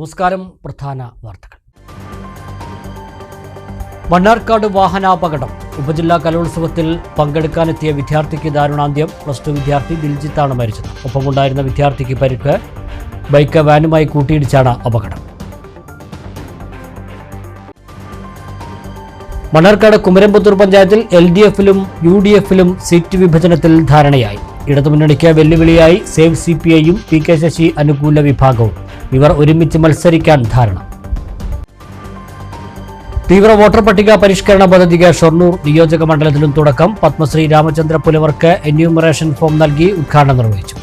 നമസ്കാരം പ്രധാന വാർത്തകൾ. മണ്ണാർക്കാട് വാഹനാപകടം. ഉപജില്ലാ കലോത്സവത്തിൽ പങ്കെടുക്കാനെത്തിയ വിദ്യാർത്ഥിക്ക് ദാരുണാന്ത്യം. പ്ലസ് ടു വിദ്യാർത്ഥി ദിൽജിത്താണ് മരിച്ചത്. ഒപ്പമുണ്ടായിരുന്ന വിദ്യാർത്ഥിക്ക് പരിക്ക്. ബൈക്ക് വാനുമായി കൂട്ടിയിടിച്ചാണ് അപകടം. മണ്ണാർക്കാട് കുമരമ്പത്തൂർ പഞ്ചായത്തിൽ എൽ ഡി എഫിലും യു ഡി എഫിലും സീറ്റ് വിഭജനത്തിൽ ധാരണയായി. ഇടതുമുന്നണിക്ക് വെല്ലുവിളിയായി സേവ് സി പി ഐയും പി കെ ശശി അനുകൂല വിഭാഗവും. ഇവർ ഒരുമിച്ച് മത്സരിക്കാൻ ധാരണ. തീവ്ര വോട്ടർ പട്ടിക പരിഷ്കരണ പദ്ധതിക്ക് ഷൊർണൂർ നിയോജക മണ്ഡലത്തിലും തുടക്കം. പത്മശ്രീ രാമചന്ദ്ര പുലവർക്ക് എന്യൂമറേഷൻ ഫോം നൽകി ഉദ്ഘാടനം നിർവഹിച്ചു.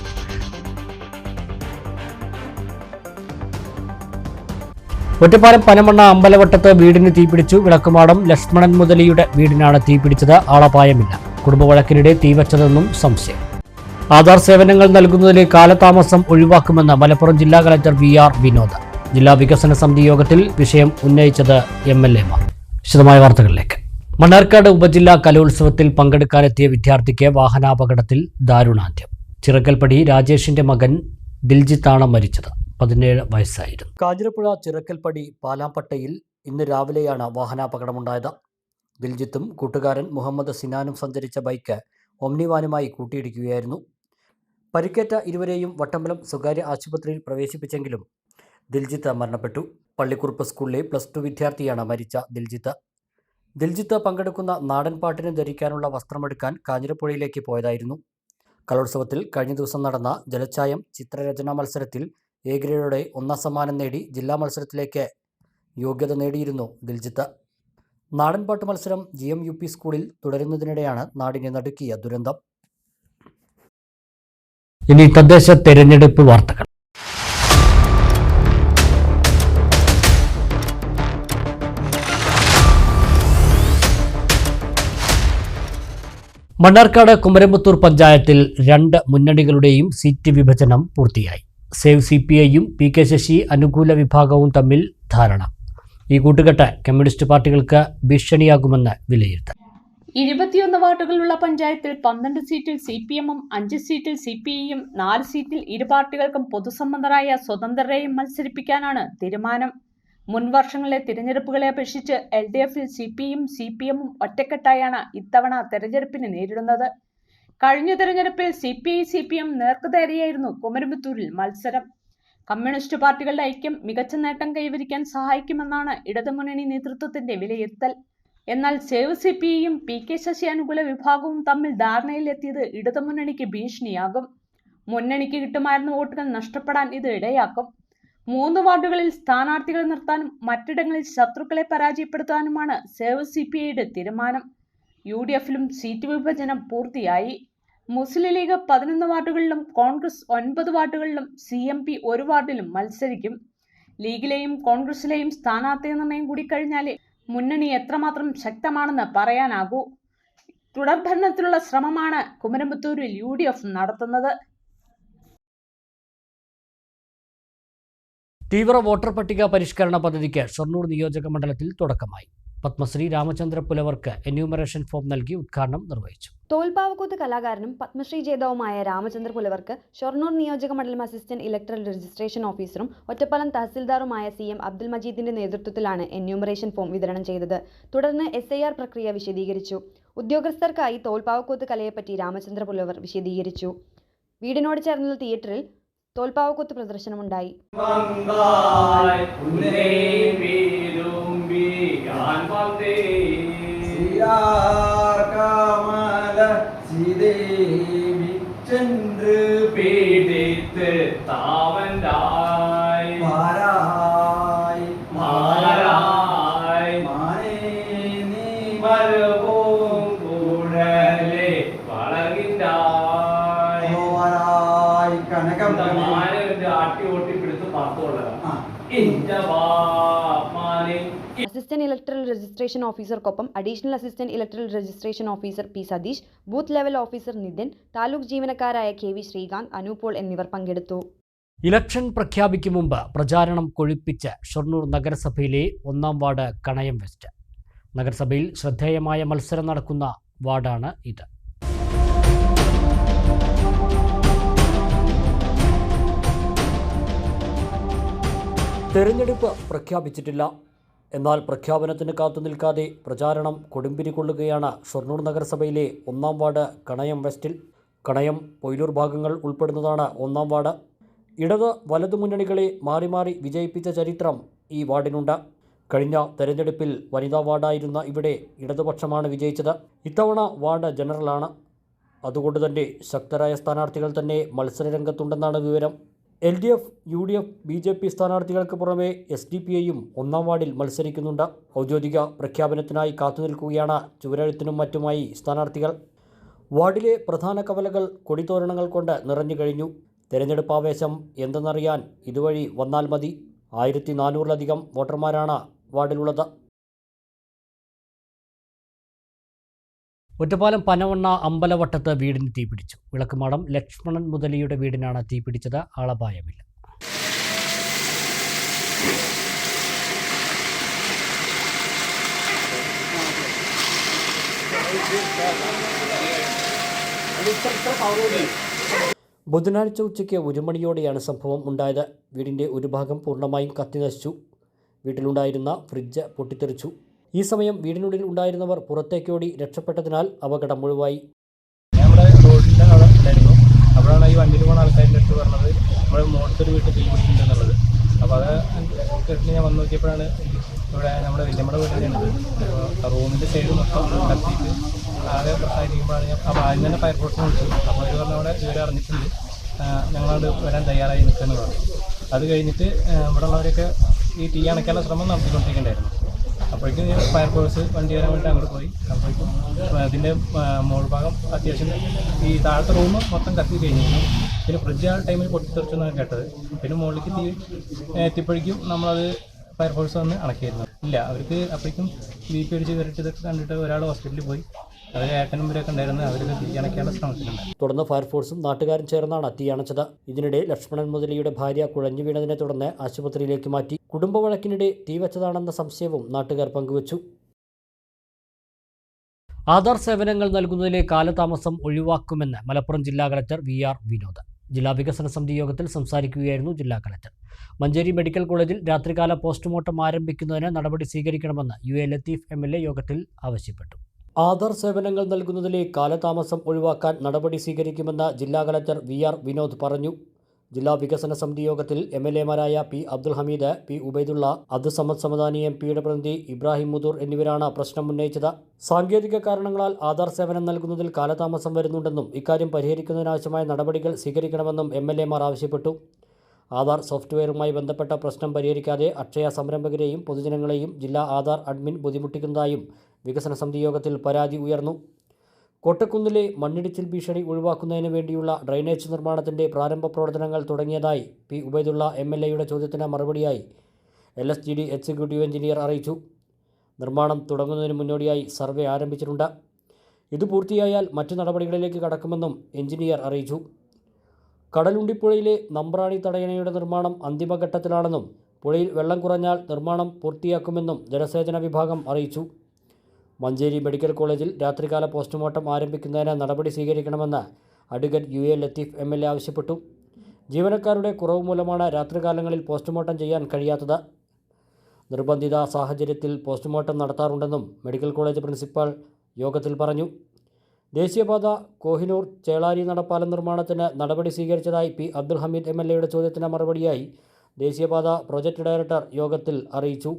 ഒറ്റപ്പാലം പനമണ്ണ അമ്പലവട്ടത്ത് വീടിന് തീപിടിച്ചു. വിളക്കുമാടം ലക്ഷ്മണൻ മുതലിയുടെ വീടിനാണ് തീപിടിച്ചത്. ആളപായമില്ല. കുടുംബവഴക്കിനിടെ തീവച്ചതെന്നും സംശയം. ആധാർ സേവനങ്ങൾ നൽകുന്നതിലെ കാലതാമസം ഒഴിവാക്കുമെന്ന് മലപ്പുറം ജില്ലാ കലക്ടർ വി ആർ വിനോദ്. ജില്ലാ വികസന സമിതി യോഗത്തിൽ വിഷയം ഉന്നയിച്ചത് എം എൽ എമാർ. വിശദമായ വാർത്തകളിലേക്ക്. മണ്ണാർക്കാട് ഉപജില്ലാ കലോത്സവത്തിൽ പങ്കെടുക്കാനെത്തിയ വിദ്യാർത്ഥിക്ക് വാഹനാപകടത്തിൽ ദാരുണാന്ത്യം. ചിറക്കൽപ്പടി രാജേഷിന്റെ മകൻ ദിൽജിത്താണ് മരിച്ചത്. പതിനേഴ് വയസ്സായിരുന്നു. കാഞ്ഞിരപ്പുഴ ചിറക്കൽപ്പടി പാലാമ്പട്ടയിൽ ഇന്ന് രാവിലെയാണ് വാഹനാപകടമുണ്ടായത്. ദിൽജിത്തും കൂട്ടുകാരൻ മുഹമ്മദ് സിനാനും സഞ്ചരിച്ച ബൈക്ക് ഒമ്നിവാനുമായി കൂട്ടിയിടിക്കുകയായിരുന്നു. പരിക്കേറ്റ ഇരുവരെയും വട്ടമ്പലം സ്വകാര്യ ആശുപത്രിയിൽ പ്രവേശിപ്പിച്ചെങ്കിലും ദിൽജിത്ത് മരണപ്പെട്ടു. പള്ളിക്കുറുപ്പ് സ്കൂളിലെ പ്ലസ് ടു വിദ്യാർത്ഥിയാണ് മരിച്ച ദിൽജിത്ത്. ദിൽജിത്ത് പങ്കെടുക്കുന്ന നാടൻ പാട്ടിന് ധരിക്കാനുള്ള വസ്ത്രമെടുക്കാൻ കാഞ്ഞിരപ്പുഴയിലേക്ക് പോയതായിരുന്നു. കലോത്സവത്തിൽ കഴിഞ്ഞ ദിവസം നടന്ന ജലച്ചായം ചിത്രരചനാ മത്സരത്തിൽ എ ഗ്രേഡോടെ ഒന്നാം സമ്മാനം നേടി ജില്ലാ മത്സരത്തിലേക്ക് യോഗ്യത നേടിയിരുന്നു ദിൽജിത്ത്. നാടൻപാട്ട് മത്സരം ജി എം യു പി സ്കൂളിൽ തുടരുന്നതിനിടെയാണ് നാടിനെ നടുക്കിയ ദുരന്തം. ഇനി തദ്ദേശ തെരഞ്ഞെടുപ്പ് വാർത്തകൾ. മണ്ണാർക്കാട് കുമരമ്പത്തൂർ പഞ്ചായത്തിൽ രണ്ട് മുന്നണികളുടെയും സീറ്റ് വിഭജനം പൂർത്തിയായി. സേവ് സി പി ഐയും പി കെ ശശി അനുകൂല വിഭാഗവും തമ്മിൽ ധാരണ. ഈ കൂട്ടുകെട്ട് കമ്മ്യൂണിസ്റ്റ് പാർട്ടികൾക്ക് ഭീഷണിയാകുമെന്ന് വിലയിരുത്തൽ. ഇരുപത്തിയൊന്ന് വാർഡുകളുള്ള പഞ്ചായത്തിൽ പന്ത്രണ്ട് സീറ്റിൽ സി പി എമ്മും അഞ്ച് സീറ്റിൽ സി പി ഐയും നാല് സീറ്റിൽ ഇരു പാർട്ടികൾക്കും പൊതുസംബന്ധരായ സ്വതന്ത്രരെയും മത്സരിപ്പിക്കാനാണ് തീരുമാനം. മുൻ വർഷങ്ങളിലെ തിരഞ്ഞെടുപ്പുകളെ അപേക്ഷിച്ച് എൽ ഡി എഫിൽ C P M C P എമ്മും ഒറ്റക്കെട്ടായാണ് ഇത്തവണ തെരഞ്ഞെടുപ്പിനെ നേരിടുന്നത്. കഴിഞ്ഞ തെരഞ്ഞെടുപ്പിൽ C P I C P M നേർക്കുതേറിയായിരുന്നു കുമരമ്പത്തൂരിൽ മത്സരം. കമ്മ്യൂണിസ്റ്റ് പാർട്ടികളുടെ ഐക്യം മികച്ച നേട്ടം കൈവരിക്കാൻ സഹായിക്കുമെന്നാണ് ഇടതുമുന്നണി നേതൃത്വത്തിന്റെ വിലയിരുത്തൽ. എന്നാൽ സേവ് സി പി ഐയും പി കെ ശശി അനുകൂല വിഭാഗവും തമ്മിൽ ധാരണയിലെത്തിയത് ഇടതുമുന്നണിക്ക് ഭീഷണിയാകും. മുന്നണിക്ക് കിട്ടുമായിരുന്ന വോട്ടുകൾ നഷ്ടപ്പെടാൻ ഇത് ഇടയാക്കും. മൂന്ന് വാർഡുകളിൽ സ്ഥാനാർത്ഥികളെ നിർത്താനും മറ്റിടങ്ങളിൽ ശത്രുക്കളെ പരാജയപ്പെടുത്താനുമാണ് സേവ് സി പി ഐയുടെ തീരുമാനം. യു ഡി എഫിലും സീറ്റ് വിഭജനം പൂർത്തിയായി. മുസ്ലിം ലീഗ് പതിനൊന്ന് വാർഡുകളിലും കോൺഗ്രസ് ഒൻപത് വാർഡുകളിലും സി എം പി ഒരു വാർഡിലും മത്സരിക്കും. ലീഗിലെയും കോൺഗ്രസിലെയും സ്ഥാനാർത്ഥി നിർണയം കൂടി കഴിഞ്ഞാലേ മുന്നണി എത്രമാത്രം ശക്തമാണെന്ന് പറയാനാകൂ. തുടർഭരണത്തിലുള്ള ശ്രമമാണ് കുമരമ്പത്തൂരിൽ യു ഡി എഫ് നടത്തുന്നത്. തീവ്ര വോട്ടർ പട്ടിക പരിഷ്കരണ പദ്ധതിക്ക് ഷൊർണൂർ നിയോജക മണ്ഡലത്തിൽ തുടക്കമായി. പത്മശ്രീ രാമചന്ദ്ര പുലവർക്ക് എന്യൂമറേഷൻ ഫോം നൽകി ഉദ്ഘാടനം നിർവഹിച്ചു. തോൽപ്പാവക്കൂത്ത് കലാകാരനും പത്മശ്രീ ജേതാവുമായ രാമചന്ദ്ര പുലവർക്ക് ഷൊർണൂർ നിയോജക മണ്ഡലം അസിസ്റ്റന്റ് ഇലക്ട്രൽ രജിസ്ട്രേഷൻ ഓഫീസറും ഒറ്റപ്പാലം തഹസിൽദാറുമായ സി എം അബ്ദുൽ മജീദിന്റെ നേതൃത്വത്തിലാണ് എന്യൂമറേഷൻ ഫോം വിതരണം ചെയ്തത്. തുടർന്ന് എസ് ഐ ആർ പ്രക്രിയ വിശദീകരിച്ചു. ഉദ്യോഗസ്ഥർക്കായി തോൽപ്പാവക്കൂത്ത് കലയെപ്പറ്റി രാമചന്ദ്ര പുലവർ വിശദീകരിച്ചു. വീടിനോട് ചേർന്നുള്ള തിയേറ്ററിൽ തോൽപ്പാവക്കൂത്ത് പ്രദർശനമുണ്ടായി. വന്തായ് assistant electoral registration ഓഫീസർക്കൊപ്പം additional assistant electoral registration officer P Satheesh booth level officer Nithin taluk ജീവനക്കാരായ K V Srikanth അനൂപോൾ എന്നിവർ പങ്കെടുത്തു. ഇലക്ഷൻ പ്രഖ്യാപിക്കും മുമ്പ് പ്രചാരണം കൊഴുപ്പിച്ച് ഷൊർണൂർ നഗരസഭയിലെ ഒന്നാം വാർഡ് കണയം വെസ്റ്റ്. നഗരസഭയിൽ ശ്രദ്ധേയമായ മത്സരം നടക്കുന്ന വാർഡാണ് ഇത്. തെരഞ്ഞെടുപ്പ് പ്രഖ്യാപിച്ചിട്ടില്ല. എന്നാൽ പ്രഖ്യാപനത്തിന് കാത്തു നിൽക്കാതെ പ്രചാരണം കൊടുമ്പിരി കൊള്ളുകയാണ് ഷൊർണൂർ നഗരസഭയിലെ ഒന്നാം വാർഡ് കണയം വെസ്റ്റിൽ. കണയം പൊയിലൂർ ഭാഗങ്ങൾ ഉൾപ്പെടുന്നതാണ് ഒന്നാം വാർഡ്. ഇടത് വലതു മുന്നണികളെ മാറി മാറി വിജയിപ്പിച്ച ചരിത്രം ഈ വാർഡിനുണ്ട്. കഴിഞ്ഞ തെരഞ്ഞെടുപ്പിൽ വനിതാ വാർഡായിരുന്ന ഇവിടെ ഇടതുപക്ഷമാണ് വിജയിച്ചത്. ഇത്തവണ വാർഡ് ജനറലാണ്. അതുകൊണ്ട് തന്നെ ശക്തരായ സ്ഥാനാർത്ഥികൾ തന്നെ മത്സരരംഗത്തുണ്ടെന്നാണ് വിവരം. L D F U D F B J P സ്ഥാനാർത്ഥികൾക്ക് പുറമെ എസ് ഡി പി ഐയും ഒന്നാം വാർഡിൽ മത്സരിക്കുന്നുണ്ട്. ഔദ്യോഗിക പ്രഖ്യാപനത്തിനായി കാത്തുനിൽക്കുകയാണ് ചുവരെഴുത്തിനും മറ്റുമായി സ്ഥാനാർത്ഥികൾ. വാർഡിലെ പ്രധാന കവലകൾ കൊടിത്തോരണങ്ങൾ കൊണ്ട് നിറഞ്ഞു കഴിഞ്ഞു. തെരഞ്ഞെടുപ്പ് ആവേശം എന്തെന്നറിയാൻ ഇതുവഴി വന്നാൽ മതി. ആയിരത്തി നാനൂറിലധികം വോട്ടർമാരാണ് വാർഡിലുള്ളത്. ഒറ്റപ്പാലം പനവണ്ണ അമ്പലവട്ടത്ത് വീടിന് തീപിടിച്ചു. വിളക്കുമാടം ലക്ഷ്മണൻ മുതലിയുടെ വീടിനാണ് തീപിടിച്ചത്. ആളപായമില്ല. ബുധനാഴ്ച ഉച്ചയ്ക്ക് ഒരു മണിയോടെയാണ് സംഭവം ഉണ്ടായത്. വീടിന്റെ ഒരു ഭാഗം പൂർണമായും കത്തി നശിച്ചു. വീട്ടിലുണ്ടായിരുന്ന ഫ്രിഡ്ജ് പൊട്ടിത്തെറിച്ചു. ഈ സമയം വീടിനുള്ളിൽ ഉണ്ടായിരുന്നവർ പുറത്തേക്കോടി രക്ഷപ്പെട്ടതിനാൽ അപകടം മുഴുവായി ഞങ്ങളത് ഈ വണ്ടിയിൽ വീട്ടിൽ തീ പിടിച്ചിട്ടുണ്ടെന്നുള്ളത് അപ്പോൾ അത് കേട്ടിട്ട് ഞാൻ ഇവിടെ സൈഡ് കത്തിയിട്ട് ആ, വരാൻ തയ്യാറായി നിൽക്കുന്നതാണ് അത് കഴിഞ്ഞിട്ട് ഇവിടെ ഉള്ളവരൊക്കെ ഈ തീ അണയ്ക്കാനുള്ള ശ്രമം നടത്തിക്കൊണ്ടിരിക്കുന്നുണ്ടായിരുന്നു. അപ്പോഴേക്കും ഫയർഫോഴ്സ് വണ്ടി വരാൻ വേണ്ടി അങ്ങോട്ട് പോയി. അപ്പോഴേക്കും അതിന്റെ ഭാഗം അത്യാവശ്യം ഈ താഴത്തെ റൂം മൊത്തം കത്തി കഴിഞ്ഞിരുന്നു. പിന്നെ ഫ്രിഡ്ജ് ആ ടൈമിൽ പൊട്ടിത്തെറിച്ചെന്നാണ് കേട്ടത്. പിന്നെ മുകളിലേക്ക് തീ എത്തിയപ്പോഴേക്കും നമ്മളത് ഫയർഫോഴ്സ് വന്ന് അണക്കിയിരുന്നു. ഇല്ല അവർക്ക് അപ്പോഴേക്കും ബി പി അടിച്ച് കയറിയിട്ട് ഇതൊക്കെ കണ്ടിട്ട് ഒരാൾ ഹോസ്പിറ്റലിൽ പോയി. തുടർന്ന് ഫയർഫോഴ്സും നാട്ടുകാരും ചേർന്നാണ് തീയണച്ചത് ഇതിനിടെ ലക്ഷ്മണൻ മുതലിയുടെ ഭാര്യ കുഴഞ്ഞു വീണതിനെ തുടർന്ന് ആശുപത്രിയിലേക്ക് മാറ്റി കുടുംബ വഴക്കിനിടെ തീവച്ചതാണെന്ന സംശയവും നാട്ടുകാർ പങ്കുവച്ചു. ആധാർ സേവനങ്ങൾ നൽകുന്നതിലെ കാലതാമസം ഒഴിവാക്കുമെന്ന് മലപ്പുറം ജില്ലാ കളക്ടർ വി ആർ വിനോദ്. ജില്ലാ വികസന സമിതി യോഗത്തിൽ സംസാരിക്കുകയായിരുന്നു ജില്ലാ കളക്ടർ. മഞ്ചേരി മെഡിക്കൽ കോളേജിൽ രാത്രികാല പോസ്റ്റ്മോർട്ടം ആരംഭിക്കുന്നതിന് നടപടി സ്വീകരിക്കണമെന്ന് യു എ ലത്തീഫ് എ യോഗത്തിൽ ആവശ്യപ്പെട്ടു. ആധാർ സേവനങ്ങൾ നൽകുന്നതിലെ കാലതാമസം ഒഴിവാക്കാൻ നടപടി സ്വീകരിക്കുമെന്ന് ജില്ലാ കളക്ടർ വി ആർ വിനോദ് പറഞ്ഞു. ജില്ലാ വികസന സമിതി യോഗത്തിൽ M L എമാരായ P Abdul Hameed P Ubaidulla Abdul Samad Samadani M പിയുടെ പ്രതിനിധി ഇബ്രാഹിം മുദൂർ എന്നിവരാണ് പ്രശ്നം ഉന്നയിച്ചത്. സാങ്കേതിക കാരണങ്ങളാൽ ആധാർ സേവനം നൽകുന്നതിൽ കാലതാമസം വരുന്നുണ്ടെന്നും ഇക്കാര്യം പരിഹരിക്കുന്നതിനാവശ്യമായ നടപടികൾ സ്വീകരിക്കണമെന്നും എം എൽ എമാർ ആവശ്യപ്പെട്ടു. ആധാർ സോഫ്റ്റ്വെയറുമായി ബന്ധപ്പെട്ട പ്രശ്നം പരിഹരിക്കാതെ അക്ഷയ സംരംഭകരെയും പൊതുജനങ്ങളെയും ജില്ലാ ആധാർ അഡ്മിൻ ബുദ്ധിമുട്ടിക്കുന്നതായും വികസന സമിതി യോഗത്തിൽ പരാതി ഉയർന്നു. കോട്ടക്കുന്നിലെ മണ്ണിടിച്ചിൽ ഭീഷണി ഒഴിവാക്കുന്നതിന് വേണ്ടിയുള്ള ഡ്രൈനേജ് നിർമ്മാണത്തിന്റെ പ്രാരംഭ പ്രവർത്തനങ്ങൾ തുടങ്ങിയതായി പി. ഉബൈദുള്ള എം. എൽ. എയുടെ ചോദ്യത്തിന് മറുപടിയായി L. S. G. D. Executive engineer അറിയിച്ചു. നിർമ്മാണം തുടങ്ങുന്നതിന് മുന്നോടിയായി സർവേ ആരംഭിച്ചിട്ടുണ്ട്. ഇത് പൂർത്തിയായാൽ മറ്റു നടപടികളിലേക്ക് കടക്കുമെന്നും എഞ്ചിനീയർ അറിയിച്ചു. കടലുണ്ടിപ്പുഴയിലെ നമ്പ്രാണി തടയണയുടെ നിർമ്മാണം അന്തിമഘട്ടത്തിലാണെന്നും പുഴയിൽ വെള്ളം കുറഞ്ഞാൽ നിർമ്മാണം പൂർത്തിയാക്കുമെന്നും ജലസേചന വിഭാഗം അറിയിച്ചു. മഞ്ചേരി മെഡിക്കൽ കോളേജിൽ രാത്രികാല പോസ്റ്റ്മോർട്ടം ആരംഭിക്കുന്നതിന് നടപടി സ്വീകരിക്കണമെന്ന് advocate U A Latheef M L A ആവശ്യപ്പെട്ടു. ജീവനക്കാരുടെ കുറവ് മൂലമാണ് രാത്രികാലങ്ങളിൽ പോസ്റ്റ്മോർട്ടം ചെയ്യാൻ കഴിയാത്തത്. നിർബന്ധിത സാഹചര്യത്തിൽ പോസ്റ്റ്മോർട്ടം നടത്താറുണ്ടെന്നും മെഡിക്കൽ കോളേജ് പ്രിൻസിപ്പാൾ യോഗത്തിൽ പറഞ്ഞു. ദേശീയപാത കോഹിനൂർ ചേളാരി നടപ്പാലം നിർമ്മാണത്തിന് നടപടി സ്വീകരിച്ചതായി P Abdul Hameed M L എയുടെ ചോദ്യത്തിന് മറുപടിയായി ദേശീയപാത പ്രൊജക്ട് ഡയറക്ടർ യോഗത്തിൽ അറിയിച്ചു.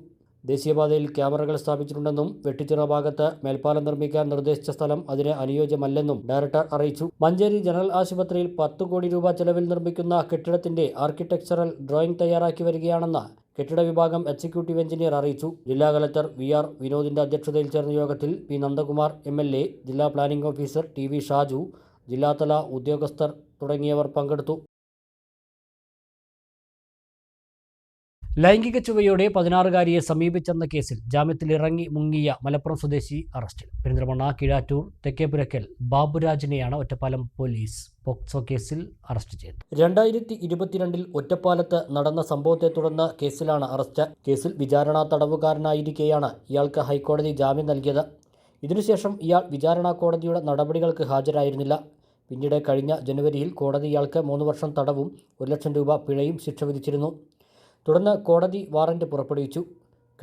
ദേശീയപാതയിൽ ക്യാമറകൾ സ്ഥാപിച്ചിട്ടുണ്ടെന്നും വെട്ടിച്ചിറ ഭാഗത്ത് മേൽപ്പാലം നിർമ്മിക്കാൻ നിർദ്ദേശിച്ച സ്ഥലം അതിന് അനുയോജ്യമല്ലെന്നും ഡയറക്ടർ അറിയിച്ചു. മഞ്ചേരി ജനറൽ ആശുപത്രിയിൽ പത്ത് കോടി രൂപ ചെലവിൽ നിർമ്മിക്കുന്ന കെട്ടിടത്തിന്റെ ആർക്കിടെക്ചറൽ ഡ്രോയിംഗ് തയ്യാറാക്കി വരികയാണെന്ന് കെട്ടിട വിഭാഗം എക്സിക്യൂട്ടീവ് എഞ്ചിനീയർ അറിയിച്ചു. ജില്ലാ കലക്ടർ വി ആർ വിനോദിന്റെ അധ്യക്ഷതയിൽ ചേർന്ന യോഗത്തിൽ P Nandakumar M L A ജില്ലാ planning officer T V Shaju ജില്ലാതല ഉദ്യോഗസ്ഥർ തുടങ്ങിയവർ പങ്കെടുത്തു. ലൈംഗിക ചുവയോടെ പതിനാറുകാരിയെ സമീപിച്ചെന്ന കേസിൽ ജാമ്യത്തിലിറങ്ങി മുങ്ങിയ മലപ്പുറം സ്വദേശി അറസ്റ്റിൽ. പെരിന്തൽമണ്ണ കിഴാറ്റൂർ തെക്കേപുരക്കൽ ബാബുരാജിനെയാണ് ഒറ്റപ്പാലം പോലീസ് പോക്സോ കേസിൽ അറസ്റ്റ് ചെയ്തത്. രണ്ടായിരത്തി ഇരുപത്തിരണ്ടിൽ ഒറ്റപ്പാലത്ത് നടന്ന സംഭവത്തെ തുടർന്ന് കേസിലാണ് അറസ്റ്റ്. കേസിൽ വിചാരണ തടവുകാരനായിരിക്കെയാണ് ഇയാൾക്ക് ഹൈക്കോടതി ജാമ്യം നൽകിയത്. ഇതിനുശേഷം ഇയാൾ വിചാരണ കോടതിയുടെ നടപടികൾക്ക് ഹാജരായിരുന്നില്ല. പിന്നീട് കഴിഞ്ഞ ജനുവരിയിൽ കോടതി ഇയാൾക്ക് മൂന്ന് വർഷം തടവും ഒരു ലക്ഷം രൂപ പിഴയും ശിക്ഷ വിധിച്ചിരുന്നു. തുടർന്ന് കോടതി വാറന്റ് പുറപ്പെടുവിച്ചു.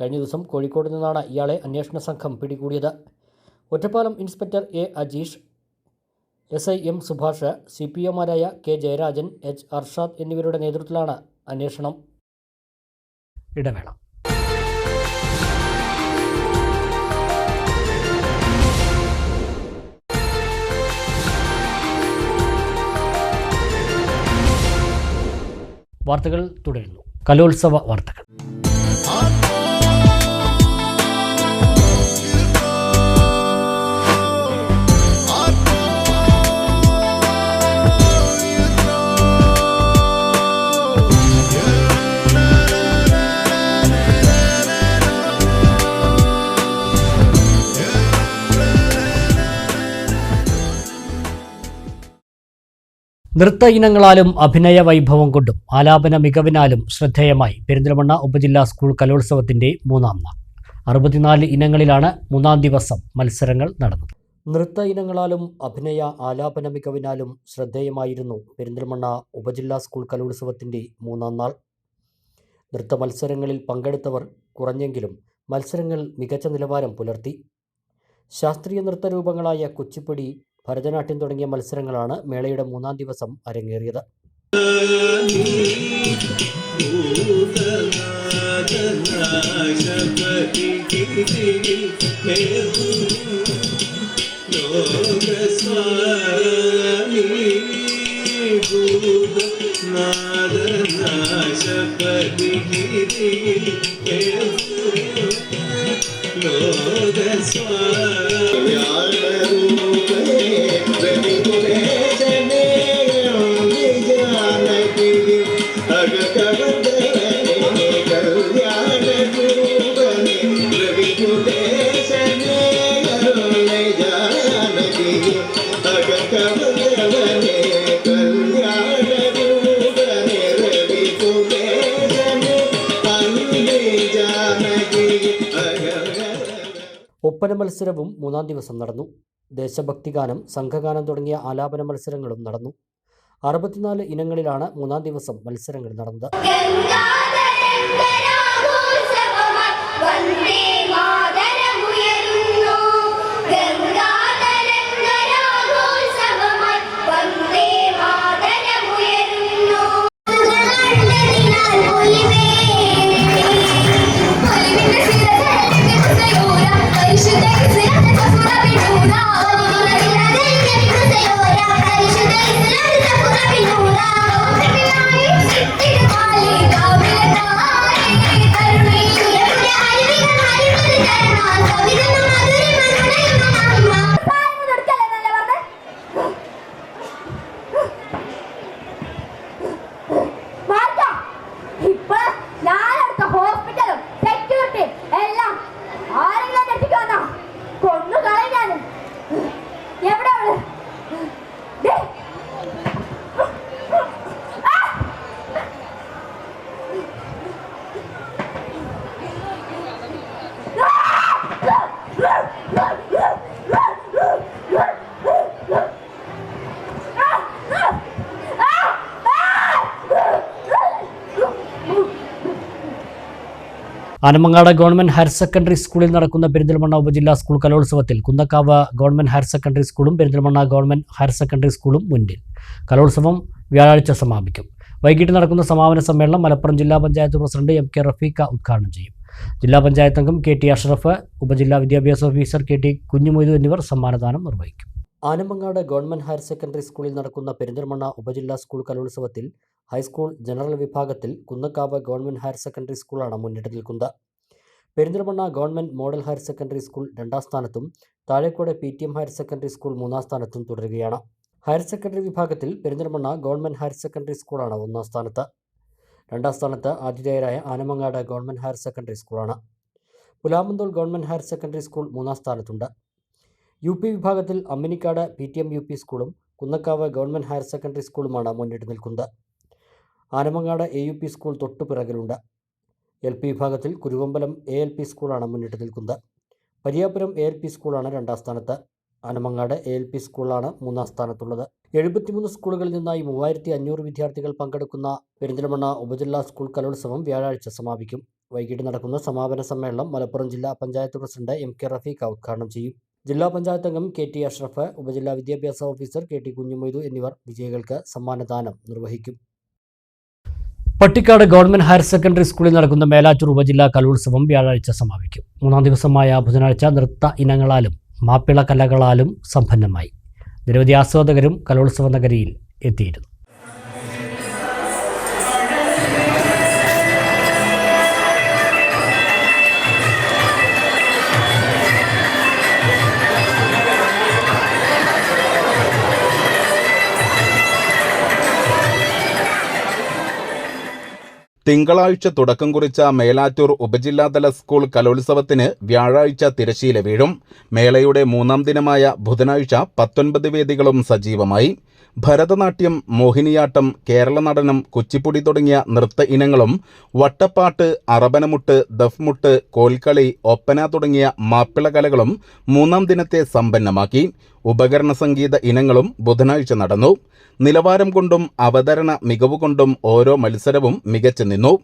കഴിഞ്ഞ ദിവസം കോഴിക്കോട് നിന്നാണ് ഇയാളെ അന്വേഷണ സംഘം പിടികൂടിയത്. Ottapalam inspector A Ajeesh S I M Subhash C P ഒമാരായ K Jayarajan H Arshad എന്നിവരുടെ നേതൃത്വത്തിലാണ് അന്വേഷണം. ഇടവേള. വാർത്തകൾ തുടരുന്നു. കലോത്സവ വാർത്തകൾ. നൃത്ത ഇനങ്ങളാലും അഭിനയ വൈഭവം കൊണ്ടും ആലാപന മികവിനാലും ശ്രദ്ധേയമായി പെരിന്തൽമണ്ണ ഉപജില്ലാ സ്കൂൾ കലോത്സവത്തിന്റെ മൂന്നാം നാൾ. അറുപത്തിനാല് ഇനങ്ങളിലാണ് മൂന്നാം ദിവസം മത്സരങ്ങൾ നടന്നത്. നൃത്ത ഇനങ്ങളാലും അഭിനയ ആലാപന മികവിനാലും ശ്രദ്ധേയമായിരുന്നു പെരിന്തൽമണ്ണ ഉപജില്ലാ സ്കൂൾ കലോത്സവത്തിന്റെ മൂന്നാം നാൾ. നൃത്ത മത്സരങ്ങളിൽ പങ്കെടുത്തവർ കുറഞ്ഞെങ്കിലും മത്സരങ്ങൾ മികച്ച നിലവാരം പുലർത്തി. ശാസ്ത്രീയ നൃത്ത രൂപങ്ങളായ കുച്ചിപ്പുടി ഭരതനാട്യം തുടങ്ങിയ മത്സരങ്ങളാണ് മേളയുടെ മൂന്നാം ദിവസം അരങ്ങേറിയത് Yeah. ഒപ്പന മത്സരവും മൂന്നാം ദിവസം നടന്നു. ദേശഭക്തിഗാനം സംഘഗാനം തുടങ്ങിയ ആലാപന മത്സരങ്ങളും നടന്നു. അറുപത്തിനാല് ഇനങ്ങളിലാണ് മൂന്നാം ദിവസം മത്സരങ്ങൾ നടന്നത്. ആനമങ്ങാട് ഗവൺമെന്റ് ഹയർ സെക്കൻഡറി സ്കൂളിൽ നടക്കുന്ന പെരിന്തൽമണ്ണ ഉപജില്ലാ സ്കൂൾ കലോത്സവത്തിൽ കുന്നക്കാവ് ഗവൺമെന്റ് ഹയർ സെക്കൻഡറി സ്കൂളും പെരിന്തൽമണ്ണ ഗവൺമെന്റ് ഹയർ സെക്കൻഡറി സ്കൂളും മുന്നിൽ. കലോത്സവം വ്യാഴാഴ്ച സമാപിക്കും. വൈകിട്ട് നടക്കുന്ന സമാപന സമ്മേളനം മലപ്പുറം ജില്ലാ panchayat president M K Rafeeqa ഉദ്ഘാടനം ചെയ്യും. ജില്ലാ പഞ്ചായത്ത് അംഗം കെ ടി അഷ്റഫ് ഉപജില്ലാ വിദ്യാഭ്യാസ ഓഫീസർ കെ ടി കുഞ്ഞുമൊയ്തു എന്നിവർ സമ്മാനദാനം നിർവഹിക്കും. ആനമങ്ങാട് ഗവൺമെന്റ് ഹയർ സെക്കൻഡറി സ്കൂളിൽ നടക്കുന്ന പെരിന്തൽമണ്ണ ഉപജില്ലാ സ്കൂൾ കലോത്സവത്തിൽ ഹൈസ്കൂൾ ജനറൽ വിഭാഗത്തിൽ കുന്നക്കാവ് ഗവൺമെന്റ് ഹയർ സെക്കൻഡറി സ്കൂളാണ് മുന്നിട്ട് നിൽക്കുന്നത് Perinthalmanna government model higher secondary school രണ്ടാം സ്ഥാനത്തും Thazhekode P T M higher secondary school മൂന്നാം സ്ഥാനത്തും തുടരുകയാണ്. ഹയർ സെക്കൻഡറി വിഭാഗത്തിൽ പെരിന്തൽമണ്ണ ഗവൺമെന്റ് ഹയർ സെക്കൻഡറി സ്കൂളാണ് ഒന്നാം സ്ഥാനത്ത്. രണ്ടാം സ്ഥാനത്ത് ആതിഥേയരായ ആനമങ്ങാട് ഗവൺമെന്റ് ഹയർ സെക്കൻഡറി സ്കൂളാണ്. Pulamanthole government higher secondary school മൂന്നാം സ്ഥാനത്തുണ്ട്. യു പി വിഭാഗത്തിൽ Amminikkad P T M U P സ്കൂളും കുന്നക്കാവ് ഗവൺമെന്റ് ഹയർ സെക്കൻഡറി സ്കൂളുമാണ് മുന്നിട്ട് നിൽക്കുന്നത്. Anamangad A U P school തൊട്ടു പിറകിലുണ്ട്. എൽ പി വിഭാഗത്തിൽ കുരുവമ്പലം എ എൽ പി സ്കൂളാണ് മുന്നിട്ട് നിൽക്കുന്നത്. പരിയാപുരം എ എൽ പി സ്കൂളാണ് രണ്ടാം സ്ഥാനത്ത്. ആനമങ്ങാട് എ എൽ പി സ്കൂളാണ് മൂന്നാം സ്ഥാനത്തുള്ളത്. എഴുപത്തിമൂന്ന് സ്കൂളുകളിൽ നിന്നായി മൂവായിരത്തി അഞ്ഞൂറ് വിദ്യാർത്ഥികൾ പങ്കെടുക്കുന്ന പെരിന്തൽമണ്ണ ഉപജില്ലാ സ്കൂൾ കലോത്സവം വ്യാഴാഴ്ച സമാപിക്കും. വൈകിട്ട് നടക്കുന്ന സമാപന സമ്മേളനം മലപ്പുറം ജില്ലാ panchayat president M K Rafeeqa ഉദ്ഘാടനം ചെയ്യും. ജില്ലാ പഞ്ചായത്ത് അംഗം കെ ടി അഷ്റഫ് ഉപജില്ലാ വിദ്യാഭ്യാസ ഓഫീസർ കെ ടി കുഞ്ഞുമൊയ്തു എന്നിവർ വിജയികൾക്ക് സമ്മാനദാനം നിർവഹിക്കും. പട്ടിക്കാട് ഗവൺമെന്റ് ഹയർ സെക്കൻഡറി സ്കൂളിൽ നടക്കുന്ന മേലാറ്റൂർ ഉപജില്ലാ കലോത്സവം വ്യാഴാഴ്ച സമാപിക്കും. മൂന്നാം ദിവസമായ ബുധനാഴ്ച നൃത്ത ഇനങ്ങളാലും മാപ്പിള കലകളാലും സമ്പന്നമായി. നിരവധി ആസ്വാദകരും കലോത്സവ നഗരിയിൽ എത്തിയിരുന്നു. തിങ്കളാഴ്ച തുടക്കം കുറിച്ച മേലാറ്റൂർ ഉപജില്ലാതല സ്കൂൾ കലോത്സവത്തിന് വ്യാഴാഴ്ച തിരശീല വീഴും. മേളയുടെ മൂന്നാം ദിനമായ ബുധനാഴ്ച പത്തൊൻപത് വേദികളും സജീവമായി. ഭരതനാട്യം മോഹിനിയാട്ടം കേരള നടനം കുച്ചിപ്പുടി തുടങ്ങിയ നൃത്ത ഇനങ്ങളും വട്ടപ്പാട്ട് അറബനമുട്ട് ദഫ്മുട്ട് കോൽക്കളി ഒപ്പന തുടങ്ങിയ മാപ്പിള കലകളും മൂന്നാം ദിനത്തെ സമ്പന്നമാക്കി. ഉപകരണ സംഗീത ഇനങ്ങളും ബുധനാഴ്ച നടന്നു. നിലവാരം കൊണ്ടും അവതരണ മികവ് കൊണ്ടും ഓരോ മത്സരവും മികച്ചു നിന്നു.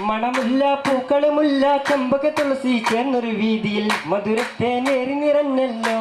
മണമുല്ല പൂക്കളുമുല്ല ചെമ്പക തുളസി ചേർന്നൊരു വീതിയിൽ മധുരത്തെ നേരി നിറഞ്ഞല്ലോ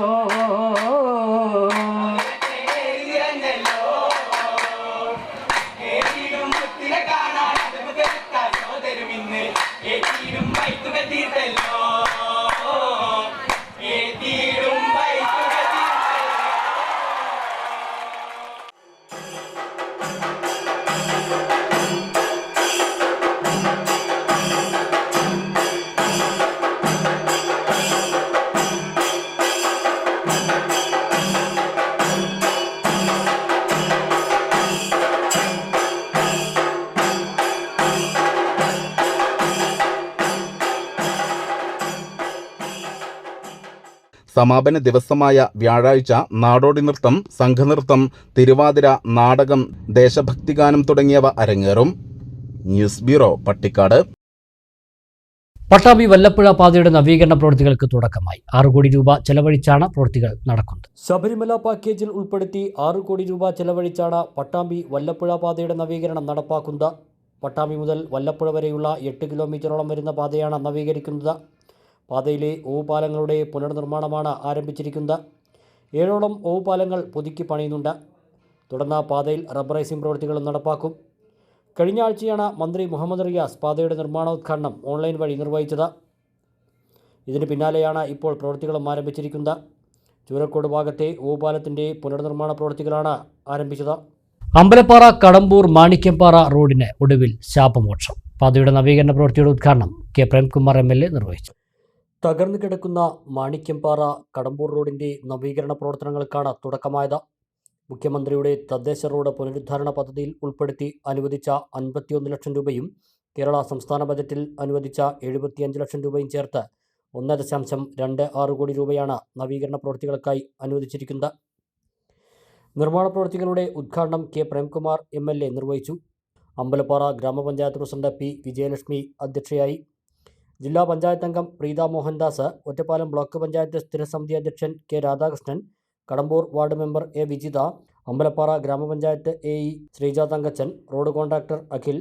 സമാപന ദിവസമായ വ്യാഴാഴ്ച നാടോടി നൃത്തം സംഘനൃത്തം തിരുവാതിര നാടകം ദേശഭക്തിഗാനം തുടങ്ങിയവ അരങ്ങേറും. News bureau Pattikkad. Pattambi Vallappuzha പാതയുടെ നവീകരണ പ്രവൃത്തികൾക്ക് തുടക്കമായി. ആറ് കോടി രൂപ ചെലവഴിച്ചാണ് പ്രവൃത്തികൾ നടക്കുന്നത്. ശബരിമല പാക്കേജിൽ ഉൾപ്പെടുത്തി ആറ് കോടി രൂപ ചെലവഴിച്ചാണ് പട്ടാമ്പി വല്ലപ്പുഴ പാതയുടെ നവീകരണം നടപ്പാക്കുന്നത്. പട്ടാമ്പി മുതൽ വല്ലപ്പുഴ വരെയുള്ള എട്ട് കിലോമീറ്ററോളം വരുന്ന പാതയാണ് നവീകരിക്കുന്നത്. പാതയിലെ ഓവുപാലങ്ങളുടെ പുനർനിർമ്മാണമാണ് ആരംഭിച്ചിരിക്കുന്നത്. ഏഴോളം ഓവുപാലങ്ങൾ പുതുക്കി പണിയുന്നുണ്ട്. തുടർന്ന് പാതയിൽ റബ്ബറൈസിംഗ് പ്രവൃത്തികളും നടപ്പാക്കും. കഴിഞ്ഞ ആഴ്ചയാണ് മന്ത്രി മുഹമ്മദ് റിയാസ് പാതയുടെ നിർമ്മാണോദ്ഘാടനം ഓൺലൈൻ വഴി നിർവഹിച്ചത്. ഇതിന് പിന്നാലെയാണ് ഇപ്പോൾ പ്രവൃത്തികളും ആരംഭിച്ചിരിക്കുന്നത്. ചൂരക്കോട് ഭാഗത്തെ ഓവുപാലത്തിന്റെ പുനർനിർമ്മാണ പ്രവൃത്തികളാണ് ആരംഭിച്ചത്. അമ്പലപ്പാറ കടമ്പൂർ മാണിക്യംപാറ റോഡിന് ഒടുവിൽ ശാപമോക്ഷം. പാതയുടെ നവീകരണ പ്രവൃത്തിയുടെ ഉദ്ഘാടനം കെ പ്രേംകുമാർ എ നിർവഹിച്ചു. തകർന്നു കിടക്കുന്ന മാണിക്യംപാറ കടമ്പൂർ റോഡിന്റെ നവീകരണ പ്രവർത്തനങ്ങൾക്കാണ് തുടക്കമായത്. മുഖ്യമന്ത്രിയുടെ തദ്ദേശ റോഡ് പുനരുദ്ധാരണ പദ്ധതിയിൽ ഉൾപ്പെടുത്തി അനുവദിച്ച അൻപത്തിയൊന്ന് ലക്ഷം രൂപയും കേരള സംസ്ഥാന ബജറ്റിൽ അനുവദിച്ച എഴുപത്തിയഞ്ച് ലക്ഷം രൂപയും ചേർത്ത് ഒന്ന് ദശാംശം രണ്ട് ആറ് കോടി രൂപയാണ് നവീകരണ പ്രവൃത്തികൾക്കായി അനുവദിച്ചിരിക്കുന്നത്. നിർമ്മാണ പ്രവൃത്തികളുടെ ഉദ്ഘാടനം കെ പ്രേംകുമാർ എം നിർവഹിച്ചു. അമ്പലപ്പാറ ഗ്രാമപഞ്ചായത്ത് പ്രസിഡന്റ് പി വിജയലക്ഷ്മി അധ്യക്ഷയായി ജില്ലാ പഞ്ചായത്ത് അംഗം പ്രീത മോഹൻദാസ് ഒറ്റപ്പാലം ബ്ലോക്ക് പഞ്ചായത്ത് സ്ഥിരസമിതി അധ്യക്ഷൻ K Radhakrishnan Kadampur ward member A Vijitha Ambalappara ഗ്രാമപഞ്ചായത്ത് A E Sreeja Thankachan road contractor Akhil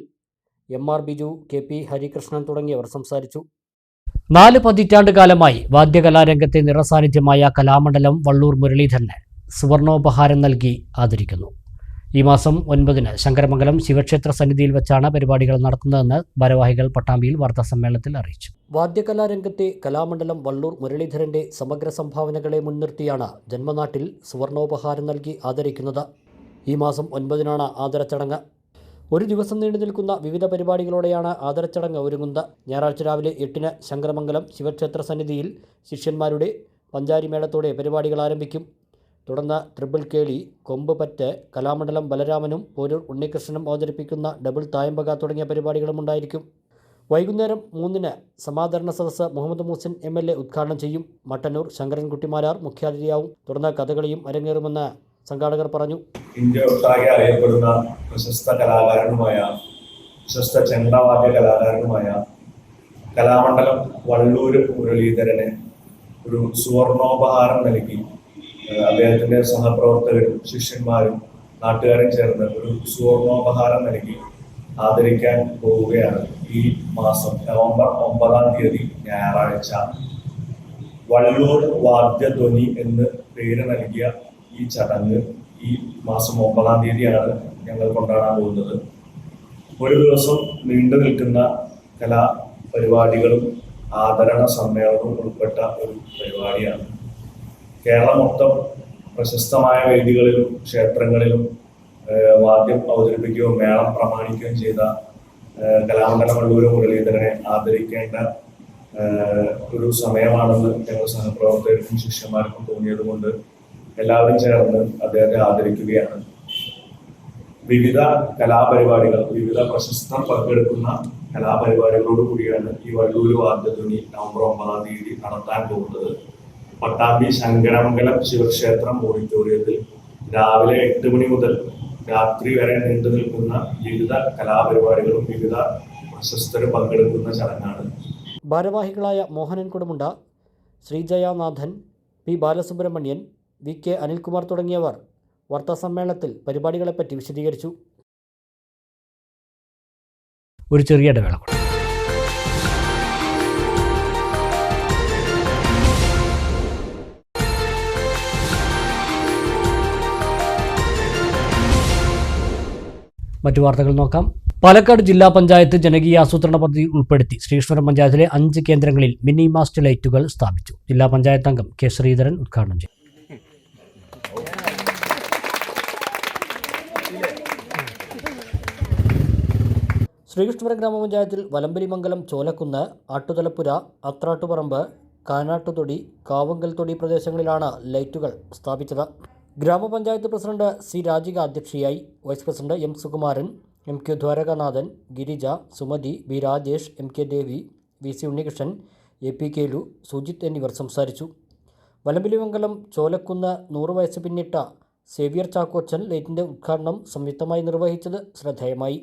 M R Biju K P Harikrishnan തുടങ്ങിയവർ സംസാരിച്ചു. നാല് പതിറ്റാണ്ട് കാലമായി വാദ്യകലാരംഗത്തെ നിറസാന്നിധ്യമായ കലാമണ്ഡലം വള്ളൂർ മുരളീധരന് സുവർണോപഹാരം നൽകി ആദരിക്കുന്നു. ഈ മാസം ഒൻപതിന് ശങ്കരമംഗലം ശിവക്ഷേത്ര സന്നിധിയിൽ വെച്ചാണ് പരിപാടികൾ നടത്തുന്നതെന്ന് ഭാരവാഹികൾ പട്ടാമ്പിയിൽ വാർത്താസമ്മേളനത്തിൽ അറിയിച്ചു. വാദ്യകലാരംഗത്തെ കലാമണ്ഡലം വള്ളൂർ മുരളീധരന്റെ സമഗ്ര സംഭാവനകളെ മുൻനിർത്തിയാണ് ജന്മനാട്ടിൽ സുവർണോപഹാരം നൽകി ആദരിക്കുന്നത്. ഈ മാസം ഒൻപതിനാണ് ആദരച്ചടങ്ങ്. ഒരു ദിവസം നീണ്ടു നിൽക്കുന്ന വിവിധ പരിപാടികളോടെയാണ് ആദരച്ചടങ്ങ് ഒരുങ്ങുന്നത്. ഞായറാഴ്ച രാവിലെ എട്ടിന് ശങ്കരമംഗലം ശിവക്ഷേത്ര സന്നിധിയിൽ ശിഷ്യന്മാരുടെ പഞ്ചാരിമേളത്തോടെ പരിപാടികൾ ആരംഭിക്കും. തുടർന്ന് ട്രിപ്പിൾ കേളി കൊമ്പ് പറ്റ് കലാമണ്ഡലം ബലരാമനും പോരൂർ ഉണ്ണികൃഷ്ണനും അവതരിപ്പിക്കുന്ന ഡബിൾ തായമ്പക തുടങ്ങിയ പരിപാടികളും ഉണ്ടായിരിക്കും. വൈകുന്നേരം മൂന്നിന് സമാദരണ സദസ്സ് Muhammad Moosin M L A ഉദ്ഘാടനം ചെയ്യും. മട്ടന്നൂർ ശങ്കരൻകുട്ടിമാരാർ മുഖ്യാതിഥിയാവും. തുടർന്ന് കഥകളിയും അരങ്ങേറുമെന്ന് സംഘാടകർ പറഞ്ഞു. ഇന്ത്യ ഒട്ടാകെ അറിയപ്പെടുന്ന പ്രശസ്ത കലാകാരനുമായ പ്രശസ്ത ചെണ്ടവാദ്യ കലാകാരനുമായ കലാമണ്ഡലം വള്ളൂർ മുരളീധരന് ഒരു സുവർണോപഹാരം നൽകി. അദ്ദേഹത്തിന്റെ സഹപ്രവർത്തകരും ശിഷ്യന്മാരും നാട്ടുകാരും ചേർന്ന് ഒരു സുവർണോപഹാരം നൽകി ആദരിക്കാൻ പോവുകയാണ് ഈ മാസം നവംബർ ഒമ്പതാം തീയതി ഞായറാഴ്ച. വള്ളൂർ വാദ്യധ്വനി എന്ന് പേര് നൽകിയ ഈ ചടങ്ങ് ഈ മാസം ഒമ്പതാം തീയതിയാണ് ഞങ്ങൾ കൊണ്ടാടാൻ പോകുന്നത്. ഒരു ദിവസം നീണ്ടു നിൽക്കുന്ന കലാ പരിപാടികളും ആദരണ സമ്മേളനവും ഉൾപ്പെട്ട ഒരു പരിപാടിയാണ്. കേരളം മൊത്തം പ്രശസ്തമായ വേദികളിലും ക്ഷേത്രങ്ങളിലും വാദ്യം അവതരിപ്പിക്കുകയും മേളം പ്രമാണിക്കുകയും ചെയ്ത കലാമണ്ഡലം വള്ളൂർ മുരളീധരനെ ആദരിക്കേണ്ട ഒരു സമയമാണെന്ന് ഞങ്ങൾ സഹപ്രവർത്തകർക്കും ശിഷ്യന്മാർക്കും തോന്നിയത് കൊണ്ട് എല്ലാവരും ചേർന്ന് അദ്ദേഹത്തെ ആദരിക്കുകയാണ്. വിവിധ കലാപരിപാടികൾ വിവിധ പ്രശസ്ത പങ്കെടുക്കുന്ന കലാപരിപാടികളോട് കൂടിയാണ് ഈ വള്ളൂര് വാദ്യധ്വനി നവംബർ ഒമ്പതാം തീയതി നടത്താൻ പോകുന്നത്. പട്ടാമ്പി ശങ്കരമംഗലം ശിവക്ഷേത്രം ഓഡിറ്റോറിയത്തിൽ രാവിലെ എട്ട് മണി മുതൽ രാത്രി വരെ നീണ്ടു നിൽക്കുന്ന വിവിധ കലാപരിപാടികളും വിവിധ പ്രശസ്തരും പങ്കെടുക്കുന്ന ചടങ്ങാണ്. ഭാരവാഹികളായ Mohanan Kudumunda Sreejayanathan P Balasubramanian V K Anilkumar തുടങ്ങിയവർ വാർത്താസമ്മേളനത്തിൽ പരിപാടികളെപ്പറ്റി വിശദീകരിച്ചു. ഒരു ചെറിയ ഇടവേള മറ്റു വാർത്തകൾ നോക്കാം. പാലക്കാട് ജില്ലാ പഞ്ചായത്ത് ജനകീയ ആസൂത്രണ പദ്ധതി ഉൾപ്പെടുത്തി ശ്രീകൃഷ്ണപുരം പഞ്ചായത്തിലെ അഞ്ച് കേന്ദ്രങ്ങളിൽ മിനി മാസ്റ്റ് ലൈറ്റുകൾ സ്ഥാപിച്ചു. ജില്ലാ പഞ്ചായത്ത് അംഗം കെ ശ്രീധരൻ ഉദ്ഘാടനം ചെയ്തു. ശ്രീകൃഷ്ണപുരം ഗ്രാമപഞ്ചായത്തിൽ വലമ്പരിമംഗലം ചോലക്കുന്ന് ആട്ടുതലപ്പുര അത്രാട്ടുപറമ്പ് കാനാട്ടുതൊടി കാവങ്കൽതൊടി പ്രദേശങ്ങളിലാണ് ലൈറ്റുകൾ സ്ഥാപിച്ചത്. ഗ്രാമപഞ്ചായത്ത് പ്രസിഡന്റ് സി രാജിക അധ്യക്ഷയായി vice president M Sukumaran M K Dwarakanathan Girija Sumathi B Rajesh M K Devi V C Unnikrishnan A P Kelu Sujith എന്നിവർ സംസാരിച്ചു. വലമ്പിലിമംഗലം ചോലക്കുന്ന് നൂറ് വയസ്സ് പിന്നിട്ട സേവിയർ ചാക്കോച്ചൻ ലൈറ്റിന്റെ ഉദ്ഘാടനം സംയുക്തമായി നിർവഹിച്ചത് ശ്രദ്ധേയമായി.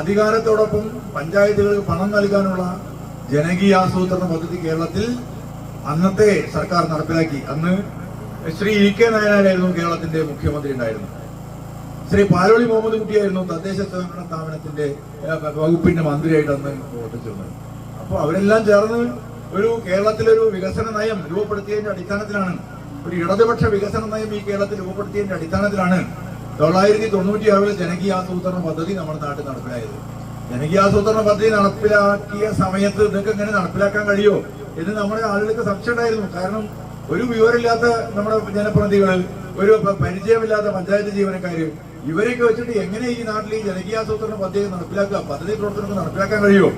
അധികാരത്തോടൊപ്പം പഞ്ചായത്തുകൾക്ക് പണം നൽകാനുള്ള ജനകീയ ആസൂത്രണ പദ്ധതി കേരളത്തിൽ അന്നത്തെ സർക്കാർ നടപ്പിലാക്കി. അന്ന് ശ്രീ ഇ കെ നായനായിരുന്നു കേരളത്തിന്റെ മുഖ്യമന്ത്രി ഉണ്ടായിരുന്നത് ശ്രീ പാലോളി മുഹമ്മദ് കുട്ടിയായിരുന്നു തദ്ദേശ സ്വയംഭരണ സ്ഥാപനത്തിന്റെ വകുപ്പിന്റെ മന്ത്രിയായിട്ട് അന്ന് പ്രവർത്തിച്ചിരുന്നത് അപ്പോൾ അവരെല്ലാം ചേർന്ന് ഒരു കേരളത്തിലൊരു വികസന നയം രൂപപ്പെടുത്തിയതിന്റെ അടിസ്ഥാനത്തിലാണ് ഒരു ഇടതുപക്ഷ വികസന നയം ഈ കേരളത്തിൽ രൂപപ്പെടുത്തിയതിന്റെ അടിസ്ഥാനത്തിലാണ് തൊള്ളായിരത്തി തൊണ്ണൂറ്റി ആറിൽ ജനകീയാസൂത്രണ പദ്ധതി നമ്മുടെ നാട്ടിൽ നടപ്പിലായത്. ജനകീയ ആസൂത്രണ പദ്ധതി നടപ്പിലാക്കിയ സമയത്ത് ഇതൊക്കെ എങ്ങനെ നടപ്പിലാക്കാൻ കഴിയോ എന്ന് നമ്മുടെ ആളുകൾക്ക് സംശയമുണ്ടായിരുന്നു കാരണം ഒരു വിവരമില്ലാത്ത നമ്മുടെ ജനപ്രതിനിധികൾ ഒരു പരിചയമില്ലാത്ത പഞ്ചായത്ത് ജീവനക്കാര് ഇവരെയൊക്കെ വെച്ചിട്ട് എങ്ങനെ ഈ നാട്ടിൽ ഈ ജനകീയാസൂത്രണ പദ്ധതി നടപ്പിലാക്കുക പദ്ധതി പ്രവർത്തനങ്ങൾ നടപ്പിലാക്കാൻ കഴിയുമോ?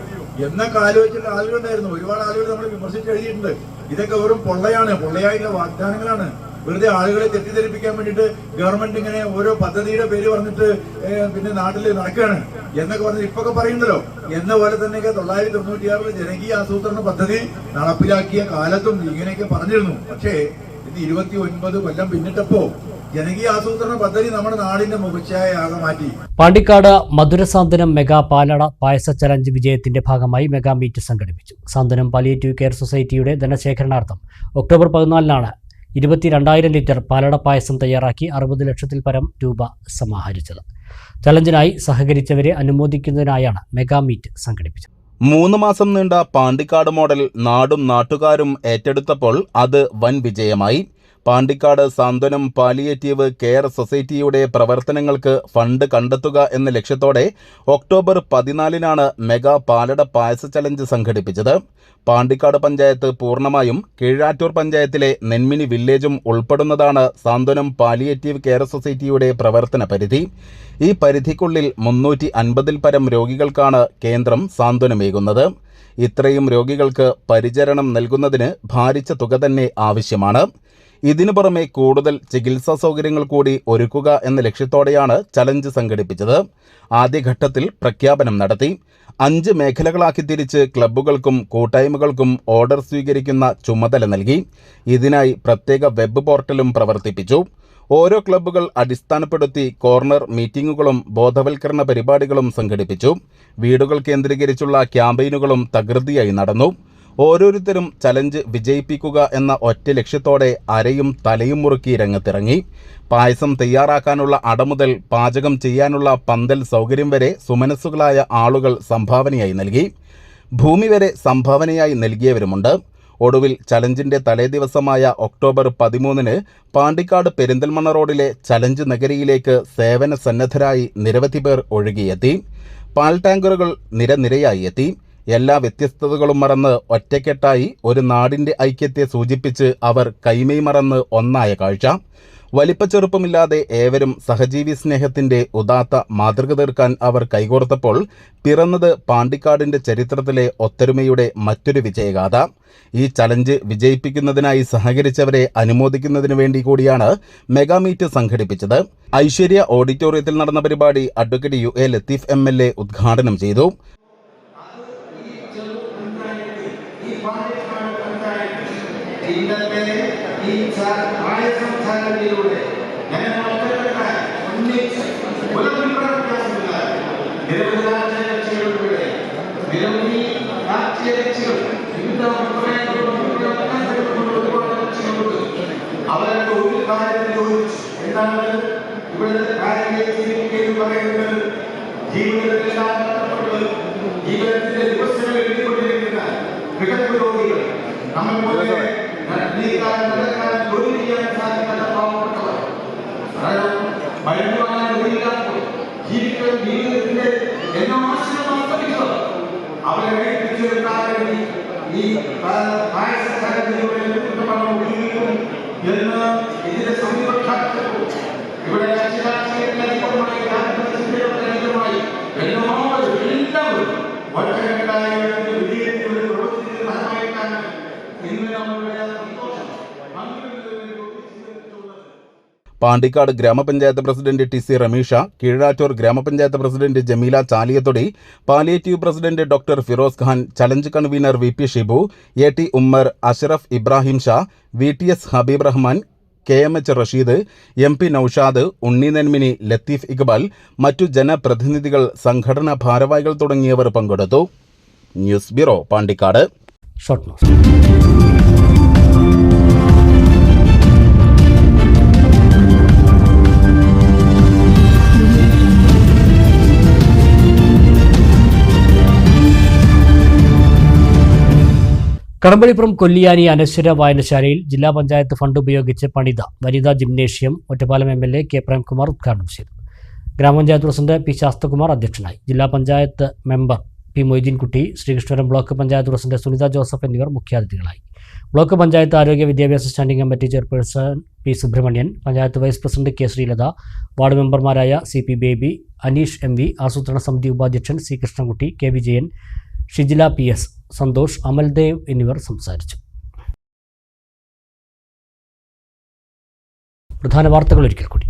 എന്നൊക്കെ ആലോചിച്ചിട്ട് ആളുകളുണ്ടായിരുന്നു. ഒരുപാട് ആളുകൾ നമ്മൾ വിമർശിച്ച് എഴുതിയിട്ടുണ്ട്. ഇതൊക്കെ വെറും പൊള്ളയാണ്. പൊള്ളയായിട്ടുള്ള വാഗ്ദാനങ്ങളാണ്. വെറുതെ ആളുകളെ തെറ്റിദ്ധരിപ്പിക്കാൻ വേണ്ടിയിട്ട് ഗവൺമെന്റ് ഇങ്ങനെ ഓരോ പദ്ധതിയുടെ പേര് പറഞ്ഞിട്ട് പിന്നെ നാട്ടിൽ നടക്കുകയാണ്. എന്നൊക്കെ പറഞ്ഞ് ഇപ്പൊക്കെ പറയുന്നല്ലോ. എന്ന പോലെ തന്നെയൊക്കെ തൊള്ളായിരത്തി തൊണ്ണൂറ്റിയാറിലെ ജനകീയ ആസൂത്രണ പദ്ധതി നടപ്പിലാക്കിയ കാലത്തും ഇങ്ങനെയൊക്കെ പറഞ്ഞിരുന്നു. പക്ഷേ ഇന്ന് ഇരുപത്തി ഒൻപത് കൊല്ലം പിന്നിട്ടപ്പോ ജനകീയ ആസൂത്രണ പദ്ധതി നമ്മുടെ നാടിന്റെ മുഖച്ഛായ ആകെ മാറ്റി. പാണ്ടിക്കാട് മധുരസാന്തനം മെഗാ പാലട പായസ ചലഞ്ച് വിജയത്തിന്റെ ഭാഗമായി മെഗാ മീറ്റ് സംഘടിപ്പിച്ചു. സാന്തനം പാലിയേറ്റീവ് കെയർ സൊസൈറ്റിയുടെ ധനശേഖരണാർത്ഥം ഒക്ടോബർ പതിനാലിനാണ് ഇരുപത്തിരണ്ടായിരം ലിറ്റർ പാലട പായസം തയ്യാറാക്കി അറുപത് ലക്ഷത്തിൽ പരം രൂപ സമാഹരിച്ചത്. ചലഞ്ചിനായി സഹകരിച്ചവരെ അനുമോദിക്കുന്നതിനായാണ് മെഗാ മീറ്റ് സംഘടിപ്പിച്ചത്. മൂന്ന് മാസം നീണ്ട പാണ്ടിക്കാട് മോഡൽ നാടും നാട്ടുകാരും ഏറ്റെടുത്തപ്പോൾ അത് വൻ വിജയമായി. പാണ്ടിക്കാട് സാന്ത്വനം പാലിയേറ്റീവ് കെയർ സൊസൈറ്റിയുടെ പ്രവർത്തനങ്ങൾക്ക് ഫണ്ട് കണ്ടെത്തുക എന്ന ലക്ഷ്യത്തോടെ ഒക്ടോബർ പതിനാലിനാണ് മെഗാ പാലട പായസ ചലഞ്ച് സംഘടിപ്പിച്ചത്. പാണ്ടിക്കാട് പഞ്ചായത്ത് പൂർണമായും കീഴാറ്റൂർ പഞ്ചായത്തിലെ നെന്മിനി വില്ലേജും ഉൾപ്പെടുന്നതാണ് സാന്ത്വനം പാലിയേറ്റീവ് കെയർ സൊസൈറ്റിയുടെ പ്രവർത്തന പരിധി. ഈ പരിധിക്കുള്ളിൽ മുന്നൂറ്റി അൻപതിൽ പരം രോഗികൾക്കാണ് കേന്ദ്രം സാന്ത്വനമേകുന്നത്. ഇത്രയും രോഗികൾക്ക് പരിചരണം നൽകുന്നതിന് ഭാരിച്ച തുക തന്നെ ആവശ്യമാണ്. ഇതിനു പുറമെ കൂടുതൽ ചികിത്സാ സൗകര്യങ്ങൾ കൂടി ഒരുക്കുക എന്ന ലക്ഷ്യത്തോടെയാണ് ചലഞ്ച് സംഘടിപ്പിച്ചത്. ആദ്യഘട്ടത്തിൽ പ്രഖ്യാപനം നടത്തി. അഞ്ച് മേഖലകളാക്കി തിരിച്ച് ക്ലബ്ബുകൾക്കും കൂട്ടായ്മകൾക്കും ഓർഡർ സ്വീകരിക്കുന്ന ചുമതല നൽകി. ഇതിനായി പ്രത്യേക വെബ് പോർട്ടലും പ്രവർത്തിപ്പിച്ചു. ഓരോ ക്ലബ്ബുകൾ അടിസ്ഥാനപ്പെടുത്തി കോർണർ മീറ്റിംഗുകളും ബോധവൽക്കരണ പരിപാടികളും സംഘടിപ്പിച്ചു. വീടുകൾ കേന്ദ്രീകരിച്ചുള്ള ക്യാമ്പയിനുകളും തകൃതിയായി നടന്നു. ഓരോരുത്തരും ചലഞ്ച് വിജയിപ്പിക്കുക എന്ന ഒറ്റ ലക്ഷ്യത്തോടെ അരയും തലയും മുറുക്കി രംഗത്തിറങ്ങി. പായസം തയ്യാറാക്കാനുള്ള അടമുതൽ പാചകം ചെയ്യാനുള്ള പന്തൽ സൗകര്യം വരെ സുമനസ്സുകളായ ആളുകൾ സംഭാവനയായി നൽകി. ഭൂമി വരെ സംഭാവനയായി നൽകിയവരുമുണ്ട്. ഒടുവിൽ ചലഞ്ചിന്റെ തലേദിവസമായ ഒക്ടോബർ പതിമൂന്നിന് പാണ്ടിക്കാട് പെരിന്തൽമണ്ണ റോഡിലെ ചലഞ്ച് നഗരിയിലേക്ക് സേവന സന്നദ്ധരായി നിരവധി പേർ ഒഴുകിയെത്തി. പാൽ ടാങ്കറുകൾ നിരനിരയായി എത്തി. എല്ലാ വ്യത്യസ്തതകളും മറന്ന് ഒറ്റക്കെട്ടായി ഒരു നാടിന്റെ ഐക്യത്തെ സൂചിപ്പിച്ച് അവർ കൈമൈ മറന്ന് ഒന്നായ കാഴ്ച. വലിപ്പച്ചെറുപ്പമില്ലാതെ ഏവരും സഹജീവി സ്നേഹത്തിന്റെ ഉദാത്ത മാതൃക തീർക്കാൻ അവർ കൈകോർത്തപ്പോൾ പിറന്നത് പാണ്ടിക്കാടിന്റെ ചരിത്രത്തിലെ ഒത്തൊരുമയുടെ മറ്റൊരു വിജയഗാഥ. ഈ ചലഞ്ച് വിജയിപ്പിക്കുന്നതിനായി സഹകരിച്ചവരെ അനുമോദിക്കുന്നതിനു വേണ്ടി കൂടിയാണ് മെഗാമീറ്റ് സംഘടിപ്പിച്ചത്. ഐശ്വര്യ ഓഡിറ്റോറിയത്തിൽ നടന്ന പരിപാടി advocate U A Latheef M L A ഉദ്ഘാടനം ചെയ്തു. ഇന്നത്തെ ഈ ആയ സംസാരങ്ങളിലൂടെ ഒറ്റക്കെട്ടായി ഒന്നിച്ച് ഒരു വ്യത്യാസമില്ലാതെ നിരവധി രാഷ്ട്രീയ കക്ഷികളുടെ നിരവധി രാഷ്ട്രീയ കക്ഷികൾ വിവിധ അവരൊക്കെ ഒരു കാര്യത്തിൽ യോജിച്ചു എന്താണ് ഇവിടുത്തെ കാര്യങ്ങൾ പറയുന്നത് ജീവിതത്തിലെല്ലാം കഷ്ടപ്പെട്ട് ജീവിതത്തിന്റെ ദിവസങ്ങൾ എഴുതിക്കൊണ്ടിരിക്കുന്ന മികച്ച രോഗികൾ നമ്മൾ പോലെ ഈ പായസ ചലനത്തിലൂടെ പണം ഉപയോഗിക്കും എന്ന് ഇതിന്റെ സമീപക്കാലത്തു ഇവിടെ രാഷ്ട്രീയമായി രാഷ്ട്രീയമായി എല്ലാവരും എല്ലാവരും ഒറ്റക്കെട്ടായി വിജയത്തിൽ പ്രവർത്തിച്ചതിന്റെ ഫലമായിട്ടാണ് ഇന്ന് നമ്മളുടെ സന്തോഷം പങ്കിടുന്നത് പാണ്ടിക്കാട് ഗ്രാമപഞ്ചായത്ത് president T C Ramesha Keezhattur ഗ്രാമപഞ്ചായത്ത് president Jameela Chaliyathodi palliative president doctor Firoz Khan challenge convener V P Shibu A T Ummer Ashraf Ibrahim Shah V T S Habeeb Rahman K M H Rasheed M P Noushad Unni Nenmini Latheef Iqbal മറ്റു ജനപ്രതിനിധികൾ സംഘടനാ ഭാരവാഹികൾ തുടങ്ങിയവർ പങ്കെടുത്തു. News bureau Pandikkad. Short Kadampazhipuram Kolliyani Anashwara വായനശാലയിൽ ജില്ലാ panchayat fund ഉപയോഗിച്ച് പണിത വനിതാ gymnasium Ottapalam M L A K Premkumar ഉദ്ഘാടനം ചെയ്തു. ഗ്രാമപഞ്ചായത്ത് പ്രസിഡന്റ് പി ശാസ്തകുമാർ അധ്യക്ഷനായി. ജില്ലാ panchayat member P Moideenkutty Sreekrishnapuram block panchayat president Sunitha Joseph എന്നിവർ മുഖ്യാതിഥികളായി. ബ്ലോക്ക് പഞ്ചായത്ത് ആരോഗ്യ വിദ്യാഭ്യാസ standing committee chairperson P Subramanian panchayat vice president K Sreelatha ward മെമ്പർമാരായ C P Baby Aneesh M V ആസൂത്രണ സമിതി ഉപാധ്യക്ഷൻ C Krishnankutty K Vijayan Shijila P S Santhosh Amaldev എന്നിവർ സംസാരിച്ചു. പ്രധാന വാർത്തകൾ ഒരിക്കൽ കൂടി.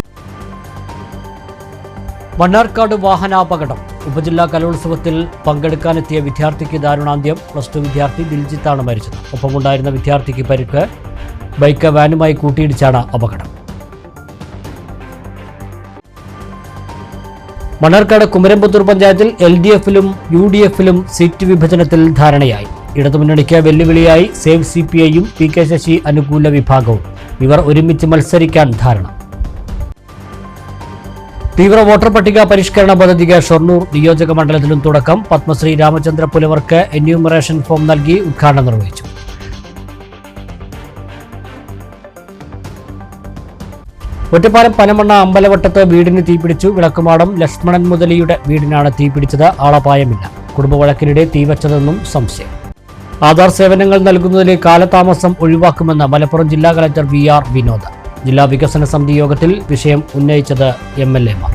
മണ്ണാർക്കാട് വാഹനാപകടം. ഉപജില്ലാ കലോത്സവത്തിൽ പങ്കെടുക്കാനെത്തിയ വിദ്യാർത്ഥിക്ക് ദാരുണാന്ത്യം. പ്ലസ് ടു വിദ്യാർത്ഥി ദിൽജിത്താണ് മരിച്ചത്. ഒപ്പമുണ്ടായിരുന്ന വിദ്യാർത്ഥിക്ക് പരിക്ക്. ബൈക്ക് വാനുമായി കൂട്ടിയിടിച്ചാണ് അപകടം. മണ്ണാർക്കാട് കുമരംപുത്തൂർ പഞ്ചായത്തിൽ എൽ ഡി എഫിലും യു ഡി എഫിലും സീറ്റ് വിഭജനത്തിൽ ധാരണയായി. ഇടതുമുന്നണിക്ക് വെല്ലുവിളിയായി സേവ് സി പി ഐയും പി കെ ശശി അനുകൂല വിഭാഗവും. ഇവർ ഒരുമിച്ച് മത്സരിക്കാൻ ധാരണ. തീവ്ര വോട്ടർ പട്ടിക പരിഷ്കരണ പദ്ധതിക്ക് ഷൊർണൂർ നിയോജക മണ്ഡലത്തിലും തുടക്കം. പത്മശ്രീ രാമചന്ദ്ര പുലവർക്ക് എന്യൂമറേഷൻ ഫോം നൽകി ഉദ്ഘാടനം നിർവഹിച്ചു. ഒറ്റപ്പാലം പനമണ്ണ അമ്പലവട്ടത്ത് വീടിന് തീപിടിച്ചു വിളക്കുമാടം ലക്ഷ്മണൻ മുതലിയുടെ വീടിനാണ് തീപിടിച്ചത്. ആളപായമില്ല. കുടുംബവഴക്കിനിടെ തീവച്ചതെന്നും സംശയം. ആധാർ സേവനങ്ങൾ നൽകുന്നതിലെ കാലതാമസം ഒഴിവാക്കുമെന്ന് മലപ്പുറം ജില്ലാ കലക്ടർ വി ആർ വിനോദ്. ജില്ലാ വികസന സമിതി യോഗത്തിൽ വിഷയം ഉന്നയിച്ചത് എം എൽ എമാർ